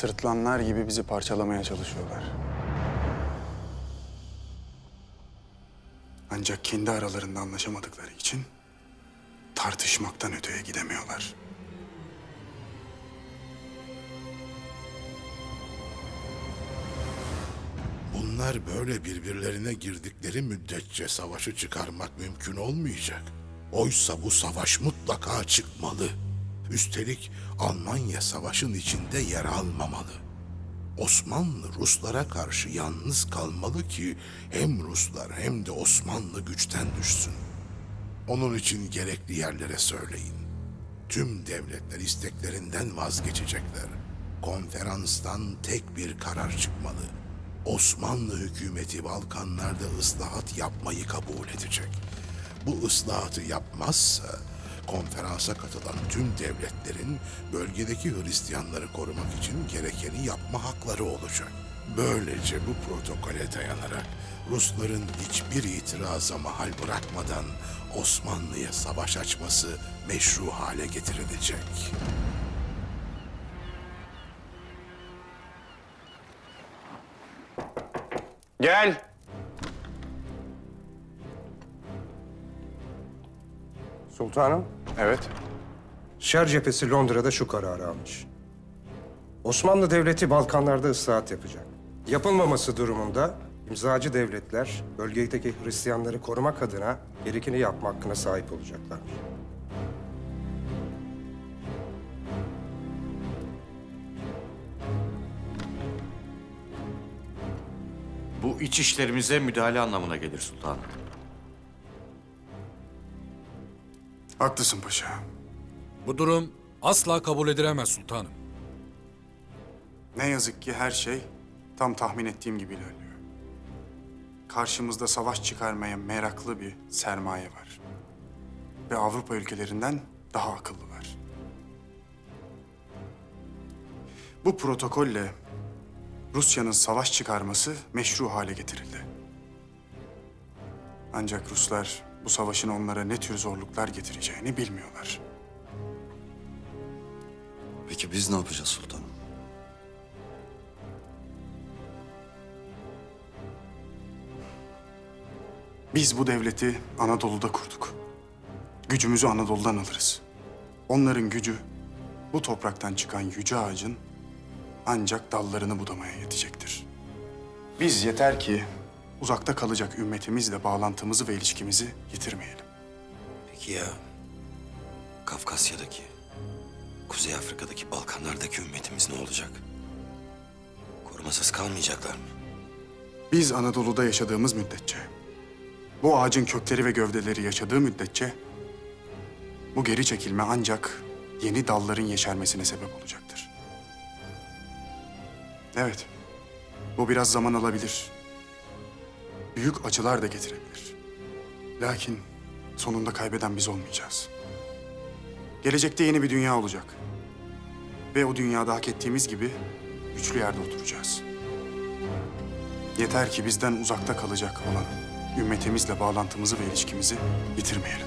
sırtlanlar gibi bizi parçalamaya çalışıyorlar. Ancak kendi aralarında anlaşamadıkları için tartışmaktan öteye gidemiyorlar. Bunlar böyle birbirlerine girdikleri müddetçe savaşı çıkarmak mümkün olmayacak. Oysa bu savaş mutlaka çıkmalı. Üstelik Almanya savaşın içinde yer almamalı. Osmanlı Ruslara karşı yalnız kalmalı ki hem Ruslar hem de Osmanlı güçten düşsün. Onun için gerekli yerlere söyleyin. Tüm devletler isteklerinden vazgeçecekler. Konferanstan tek bir karar çıkmalı. Osmanlı hükümeti Balkanlarda ıslahat yapmayı kabul edecek. Bu ıslahatı yapmazsa konferansa katılan tüm devletlerin bölgedeki Hristiyanları korumak için gerekeni yapma hakları olacak. Böylece bu protokole dayanarak Rusların hiçbir itiraza mahal bırakmadan Osmanlı'ya savaş açması meşru hale getirilecek. Gel. Sultanım, Evet. Şer cephesi Londra'da şu kararı almış. Osmanlı Devleti Balkanlarda ıslahat yapacak. Yapılmaması durumunda imzacı devletler bölgedeki Hristiyanları korumak adına gerekeni yapma hakkına sahip olacaklar. Bu iç işlerimize müdahale anlamına gelir sultanım. Haklısın paşa. Bu durum asla kabul edilemez sultanım. Ne yazık ki her şey tam tahmin ettiğim gibi ilerliyor. Karşımızda savaş çıkarmaya meraklı bir sermaye var. Ve Avrupa ülkelerinden daha akıllılar. Bu protokolle Rusya'nın savaş çıkarması meşru hale getirildi. Ancak Ruslar bu savaşın onlara ne tür zorluklar getireceğini bilmiyorlar. Peki biz ne yapacağız sultanım? Biz bu devleti Anadolu'da kurduk. Gücümüzü Anadolu'dan alırız. Onların gücü bu topraktan çıkan yüce ağacın ancak dallarını budamaya yetecektir. Biz yeter ki uzakta kalacak ümmetimizle bağlantımızı ve ilişkimizi yitirmeyelim. Peki ya Kafkasya'daki, Kuzey Afrika'daki, Balkanlardaki ümmetimiz ne olacak? Korumasız kalmayacaklar mı? Biz Anadolu'da yaşadığımız müddetçe, bu ağacın kökleri ve gövdeleri yaşadığı müddetçe, bu geri çekilme ancak yeni dalların yeşermesine sebep olacaktır. Evet, bu biraz zaman alabilir. Büyük acılar da getirebilir. Lakin sonunda kaybeden biz olmayacağız. Gelecekte yeni bir dünya olacak. Ve o dünyada hak ettiğimiz gibi güçlü yerde oturacağız. Yeter ki bizden uzakta kalacak olan ümmetimizle bağlantımızı ve ilişkimizi yitirmeyelim.